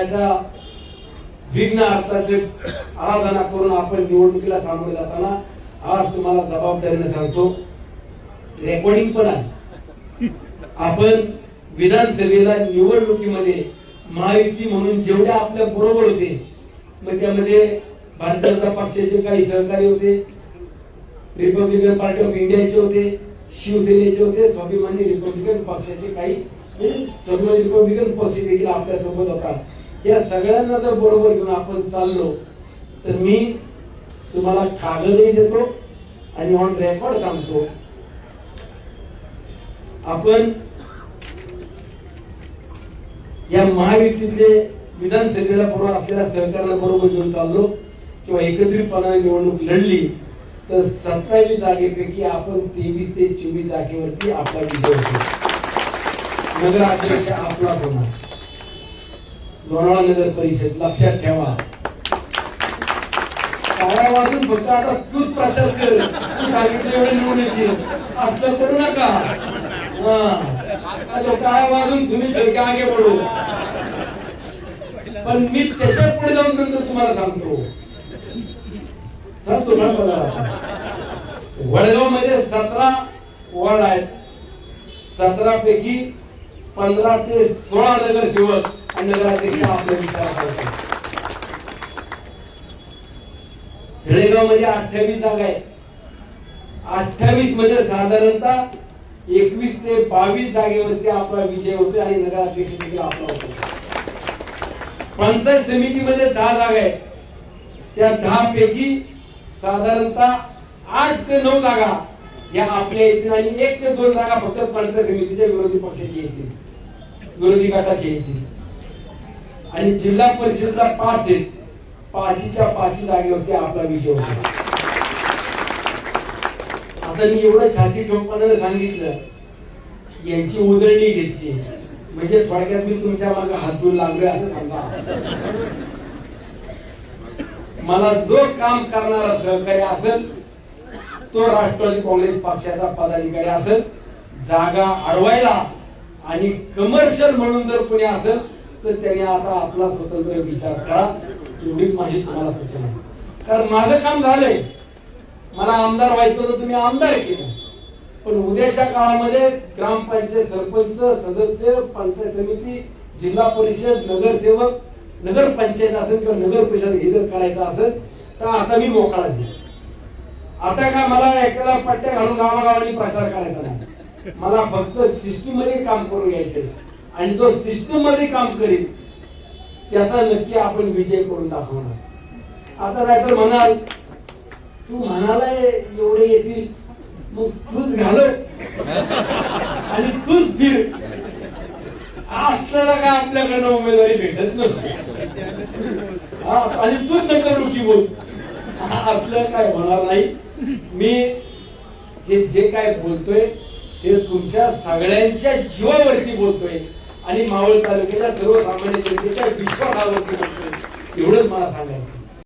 त्याचा विघ्न अर्थाचे आराधना करून आपण निवडणुकीला सामोरे जाताना आज तुम्हाला जबाबदारीने सांगतो रेकॉर्डिंग पण आहे. आपण विधानसभेला निवडणुकीमध्ये महायुती म्हणून जेवढे आपल्या बरोबर होते मग त्यामध्ये भारतीय जनता पक्षाचे काही सहकारी होते रिपब्लिकन पार्टी ऑफ इंडियाचे होते शिवसेनेचे होते स्वाभिमानी रिपब्लिकन पक्षाचे काही म्हणजे स्वाभिमानी रिपब्लिकन पक्ष देखील आपल्यासोबत होता. या सगळ्यांना जर बरोबर घेऊन आपण चाललो तर मी तुम्हाला कागदही देतो आणि ऑन रेकॉर्ड सांगतो. आपण या महायुतीतले विधानसभेला बरोबर असलेल्या सरकारला बरोबर घेऊन चाललो किंवा एकत्रितपणाने निवडणूक लढली तर सत्तावीस जागेपैकी आपण तेवीस ते चोवीस जागेवरती आपला विजय होतो. नगराध्यक्ष आपला होणार. लोणावळा नगर परिषद लक्षात ठेवा. वाजून फक्त आता तूच प्रचार कर. तू सांगितलं एवढे निवडून येतील. असं करू नका. हा. आता वाजून तुम्ही सगळे आगे पडू. पण मी त्याच्या पुढे जाऊन नंतर तुम्हाला सांगतो. सांगतो सांगतो वडगावमध्ये सतरा वॉर्ड आहेत. सतरा पैकी पंधरा ते सोळा नगरसेवक आणि नगराध्यक्ष आपल्या विचार करतात धळेगावमध्ये अठ्ठावीस जागा आहे अठ्ठावीस म्हणजे साधारणतः एकवीस ते बावीस जागेवरती आपला विजय होतो आणि नगराध्यक्ष देखील आपला होतो पंचायत समितीमध्ये दहा जागा आहेत. त्या दहा पैकी साधारणतः आठ ते नऊ जागा या आपल्या येतील आणि एक ते दोन जागा फक्त पंचायत समितीच्या विरोधी पक्षाची येतील. विरोधी गटाची येतील. आणि जिल्हा परिषदेचा पाच आहे पाचीच्या पाची जागेवरती आपला विषय होता. आता मी एवढं छाती ठोकपणाने सांगितलं यांची उजळणी घेतली. म्हणजे थोडक्यात मी तुमच्या मागे हातून लागलोय असं सांगा. मला जो काम करणारा सहकारी असेल तो राष्ट्रवादी काँग्रेस पक्षाचा पदाधिकारी असेल जागा अडवायला आणि कमर्शियल म्हणून जर कोणी असेल तर त्याने आता आपला स्वतंत्र विचार करा. एवढीच माझी तुम्हाला सूचना आहे. कारण माझं काम झालंय. मला आमदार व्हायचं होतं तुम्ही आमदार केलं. पण उद्याच्या काळामध्ये ग्रामपंचायत सरपंच सदस्य पंचायत समिती जिल्हा परिषद नगरसेवक नगरपंचायत असेल किंवा नगर परिषद हे जर करायचं असेल तर आता मी मोकळा आहे. आता काय मला एकाला पट्ट्या घालून गावागावानी प्रचार करायचा नाही. मला फक्त सिस्टीममध्ये काम करून घ्यायचंय आणि जो सिस्टममध्ये काम करेल त्याचा नक्की आपण विजय करून दाखवणार. आता नाहीतर म्हणाल तू म्हणालाय एवढे येतील. मग तूच घाल आणि तूच फिर. आपल्याला काय आपल्याकडनं उमेदवारी भेटत नसते हा, आणि तूच नंतर रुची बोल. आपल्या काय होणार नाही. मी हे जे काय बोलतोय हे तुमच्या सगळ्यांच्या जीवावरती बोलतोय. आणि मावळ तालुक्याच्या सर्वसामान्य जनतेच्या विश्वासावरती एवढंच मला सांगायचं